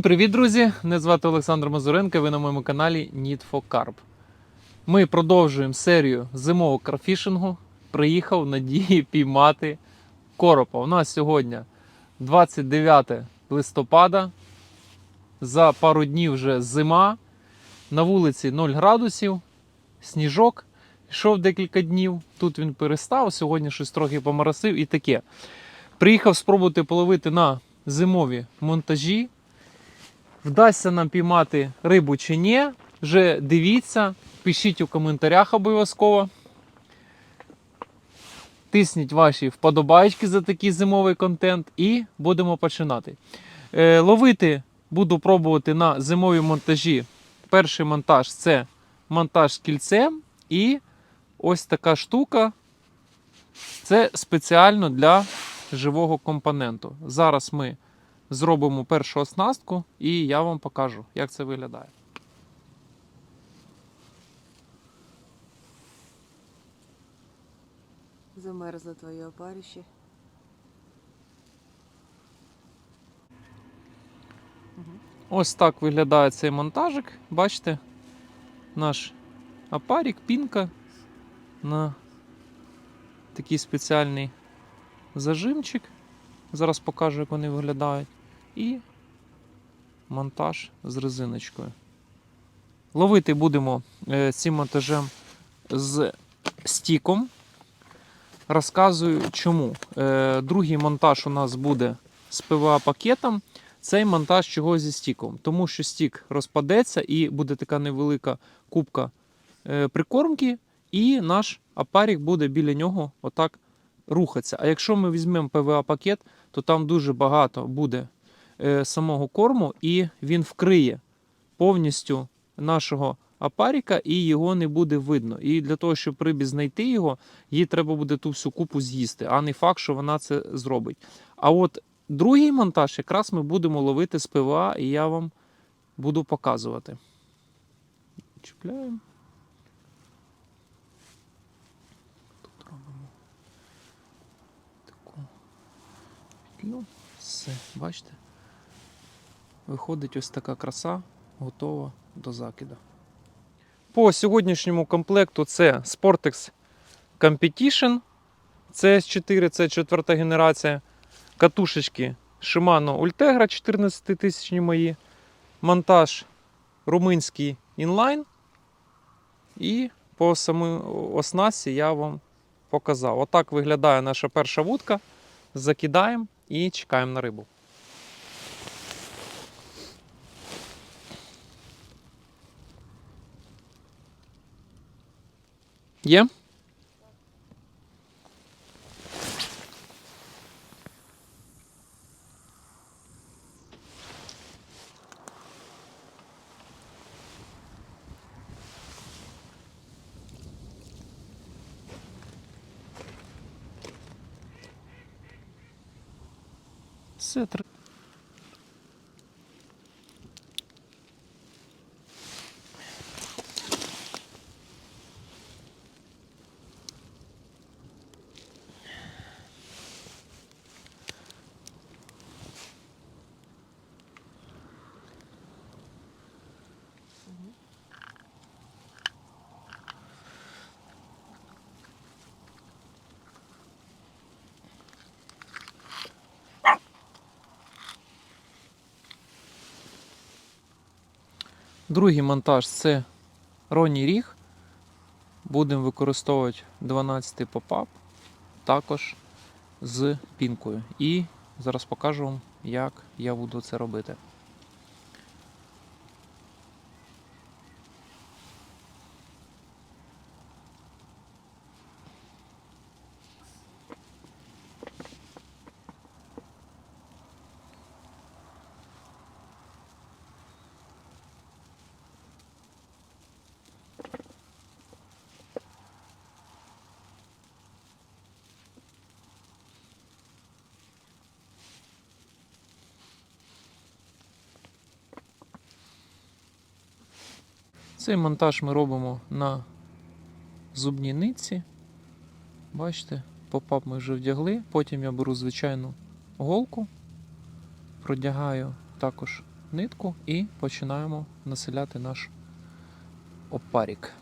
Всім привіт, друзі! Мене звати Олександр Мазуренко. Ви на моєму каналі Need for Carp. Ми продовжуємо серію зимового карфішингу. Приїхав надії піймати коропа. У нас сьогодні 29 листопада. За пару днів вже зима. На вулиці 0 градусів, сніжок. Йшов декілька днів. Тут він перестав. Сьогодні щось трохи поморосив і таке. Приїхав спробувати половити на зимові монтажі. Вдасться нам піймати рибу чи ні, вже дивіться, пишіть у коментарях обов'язково. Тисніть ваші вподобайки за такий зимовий контент і будемо починати. Е, ловити буду пробувати на зимові монтажі. Перший монтаж це монтаж з кільцем і ось така штука. Це спеціально для живого компоненту. Зараз ми зробимо першу оснастку і я вам покажу, як це виглядає. Замерзло твоє опарище. Ось так виглядає цей монтажик. Бачите, наш апарік, пінка на такий спеціальний зажимчик. Зараз покажу, як вони виглядають. І монтаж з резиночкою. Ловити будемо е, цим монтажем з стіком. Розказую чому. Е, другий монтаж у нас буде з ПВА пакетом. Цей монтаж чого зі стіком. Тому що стік розпадеться і буде така невелика кубка е, прикормки, і наш апарік буде біля нього отак рухатися. А якщо ми візьмемо ПВА пакет, то там дуже багато буде самого корму, і він вкриє повністю нашого апаріка, і його не буде видно. І для того, щоб рибі знайти його, їй треба буде ту всю купу з'їсти, а не факт, що вона це зробить. А от другий монтаж якраз ми будемо ловити з ПВА, і я вам буду показувати. Чіпляємо. Тут. Все, бачите? Виходить ось така краса, готова до закиду. По сьогоднішньому комплекту це Sportex Competition CS4, це четверта генерація. Катушечки Shimano Ultegra 14 тисячні мої. Монтаж румунський інлайн. І по самій оснасті я вам показав. Отак виглядає наша перша вудка. Закидаємо і чекаємо на рибу. Є? Все, Другий монтаж це Роні Ріг. Будемо використовувати 12 попап, також з пінкою. І зараз покажу вам, як я буду це робити. Цей монтаж ми робимо на зубній нитці. Бачите, попап ми вже вдягли. Потім я беру звичайну голку, продягаю також нитку і починаємо населяти наш опарік.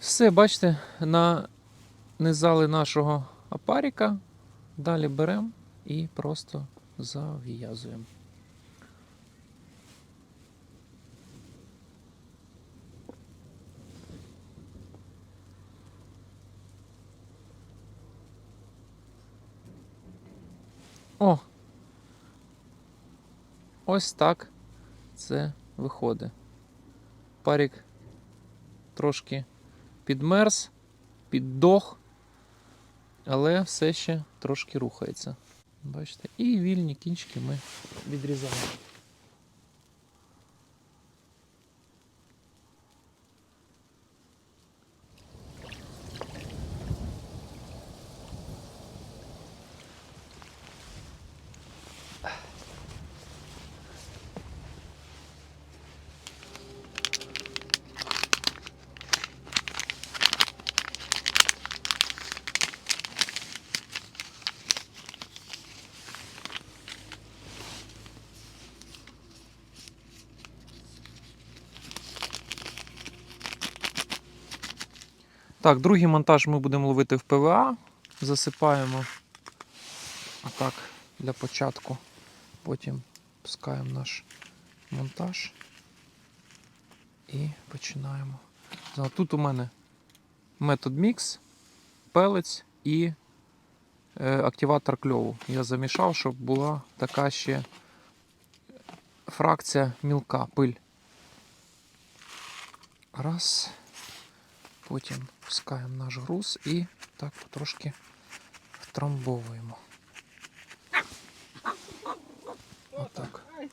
Все, бачите, нанизали нашого опаріка. Далі беремо і просто зав'язуємо. О! Ось так це виходить. Парік трошки підмерз, піддох, але все ще трошки рухається. Бачите? І вільні кінчики ми відрізаємо. Так, другий монтаж ми будемо ловити в ПВА. Засипаємо отак для початку. Потім пускаємо наш монтаж і починаємо. Тут у мене метод мікс, пелець і е, активатор кльову. Я замішав, щоб була така ще фракція мілка, пиль. Раз. Потім пускаємо наш груз і так потрошки втрамбовуємо. Отак. Как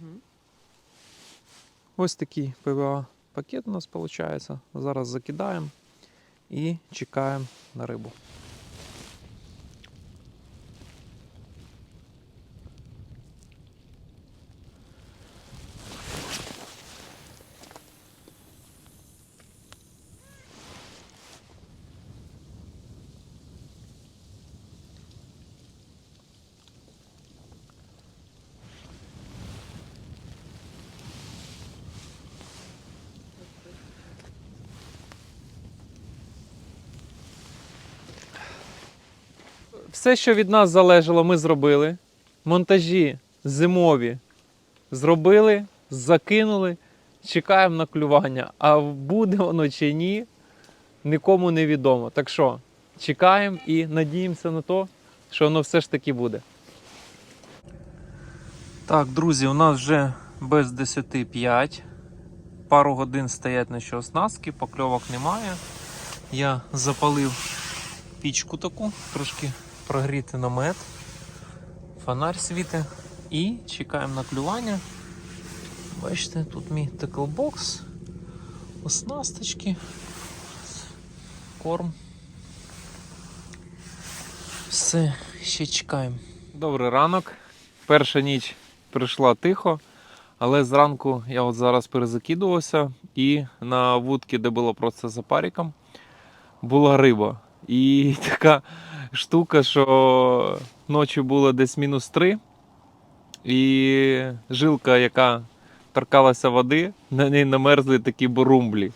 Угу. Ось такий ПВА пакет у нас виходить. Зараз закидаємо і чекаємо на рибу. Все, що від нас залежало, ми зробили. Монтажі зимові зробили, закинули, чекаємо на клювання. А буде воно чи ні, нікому не відомо. Так що, чекаємо і надіємося на те, що воно все ж таки буде. Так, друзі, у нас вже без 10.05. Пару годин стоять наші оснастки, покльовок немає. Я запалив пічку таку, трошки прогріти намет, фонарь світи і чекаємо на клювання. Бачите, тут мій теклбокс, оснасточки, корм. Все, ще чекаємо. Добрий ранок. Перша ніч прийшла тихо, але зранку я от зараз перезакидувався і на вудці, де було просто за паріком, була риба. І така штука, що ночі було десь мінус 3, і жилка, яка торкалася води, на ній намерзли такі бурумблі.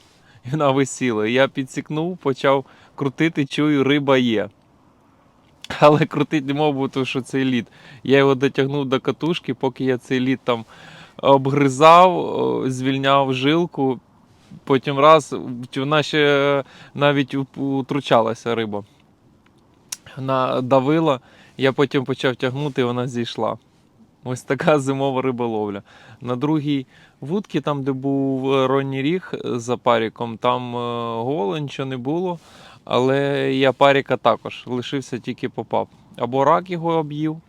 І вона висіла. Я підсікнув, почав крутити, чую, риба є. Але крутить не мов, тому що цей лід. Я його дотягнув до катушки, поки я цей лід там обгризав, звільняв жилку. Потім раз, вона ще навіть утручалася риба. Вона давила, я потім почав тягнути, і вона зійшла. Ось така зимова риболовля. На другій вудці, там, де був е, ронній ріг за паріком, там е, голо, нічого не було. Але я паріка також лишився тільки попав. Або рак його об'їв,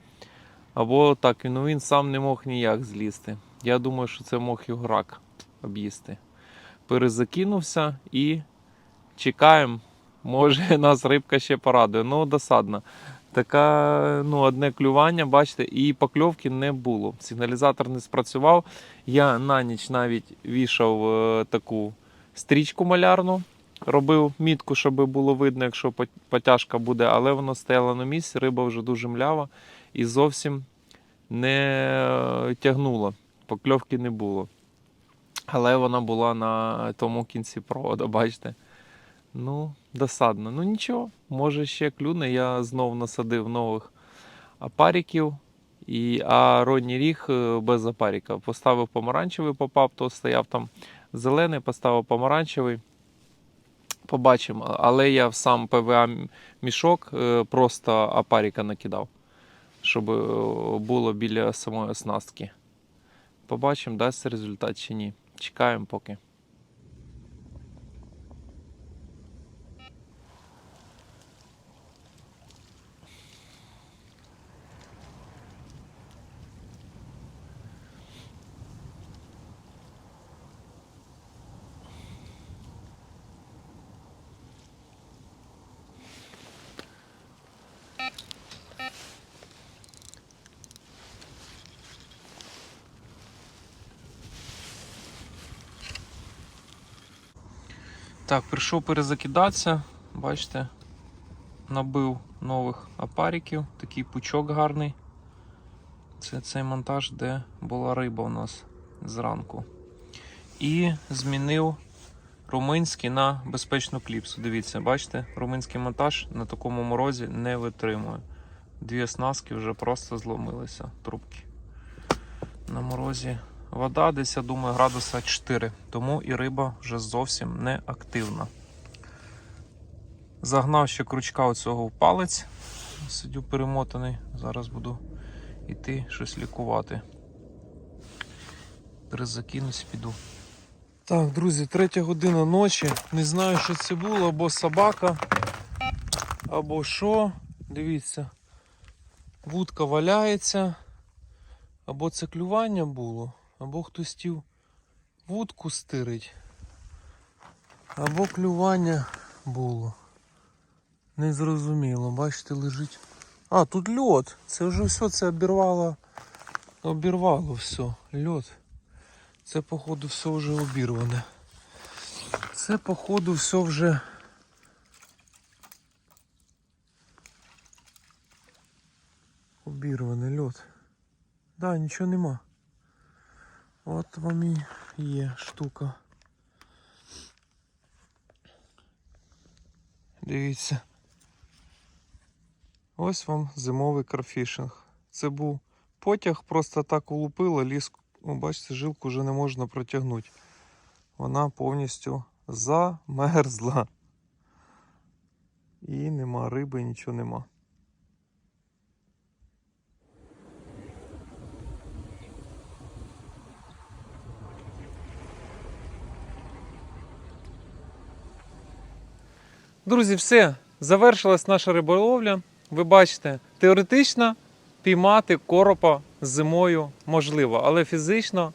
або так, ну він сам не мог ніяк злізти. Я думаю, що це мог його рак об'їсти. Перезакинувся і чекаємо. Може, нас рибка ще порадує. Ну, досадно. Така, ну, одне клювання, бачите, і покльовки не було. Сигналізатор не спрацював. Я на ніч навіть вішав е, таку стрічку малярну, робив мітку, щоб було видно, якщо потяжка буде, але воно стояло на місці, риба вже дуже млява і зовсім не е, тягнула. Покльовки не було. Але вона була на тому кінці проводу, бачите. Ну, досадно. Ну нічого, може ще клюне. Я знов насадив нових апаріків. І, а ронній ріг е, без апаріка. Поставив помаранчевий попав, то стояв там зелений, поставив помаранчевий. Побачимо. Але я в сам ПВА мішок е, просто апаріка накидав, щоб е, було біля самої оснастки. Побачимо, дасть результат чи ні. Чекаємо поки. Так, прийшов перезакидатися. Бачите, набив нових апариків, такий пучок гарний. Це цей монтаж, де була риба у нас зранку. І змінив румунський на безпечну кліпсу. Дивіться, бачите, румунський монтаж на такому морозі не витримує. Дві оснастки вже просто зломилися, трубки. На морозі Вода десь, я думаю, градуса 4, тому і риба вже зовсім не активна. Загнав ще крючка оцього в палець. Сидю перемотаний. Зараз буду йти щось лікувати. Перезакинусь, піду. Так, друзі, третя година ночі. Не знаю, що це було, або собака, або що. Дивіться, вудка валяється, або це клювання було. Або хтось хотів вудку стирить, або клювання було. Незрозуміло, бачите, лежить. А, тут льот. Це вже все це обірвало. Обірвало все. Льот. Це, походу, все вже обірване. Це, походу, все вже. Обірване льот. Да, нічого нема. От вам і є штука. Дивіться. Ось вам зимовий карфішинг. Це був потяг, просто так улупило, ліс, ну, бачите, жилку вже не можна протягнути. Вона повністю замерзла. І нема риби, нічого нема. Друзі, все. Завершилась наша риболовля. Ви бачите, теоретично піймати коропа зимою можливо, але фізично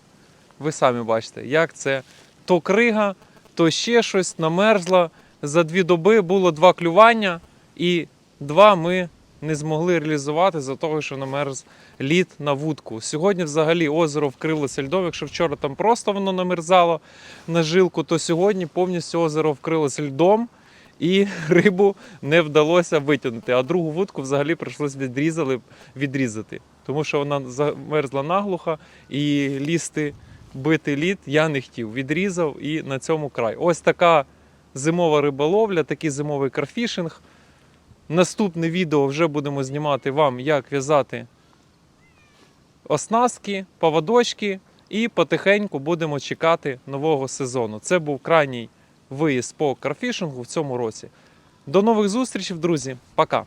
ви самі бачите, як це то крига, то ще щось намерзло. За дві доби було два клювання, і два ми не змогли реалізувати за того, що намерз лід на вудку. Сьогодні взагалі озеро вкрилося льдом. Якщо вчора там просто воно намерзало на жилку, то сьогодні повністю озеро вкрилося льдом і рибу не вдалося витягнути. А другу вудку взагалі прийшлося відрізали, відрізати, тому що вона замерзла наглухо і лізти, бити лід я не хотів. Відрізав і на цьому край. Ось така зимова риболовля, такий зимовий карфішинг. Наступне відео вже будемо знімати вам, як в'язати оснастки, поводочки, і потихеньку будемо чекати нового сезону. Це був крайній виїзд по карфішингу в цьому році. До нових зустрічей, друзі. Пока!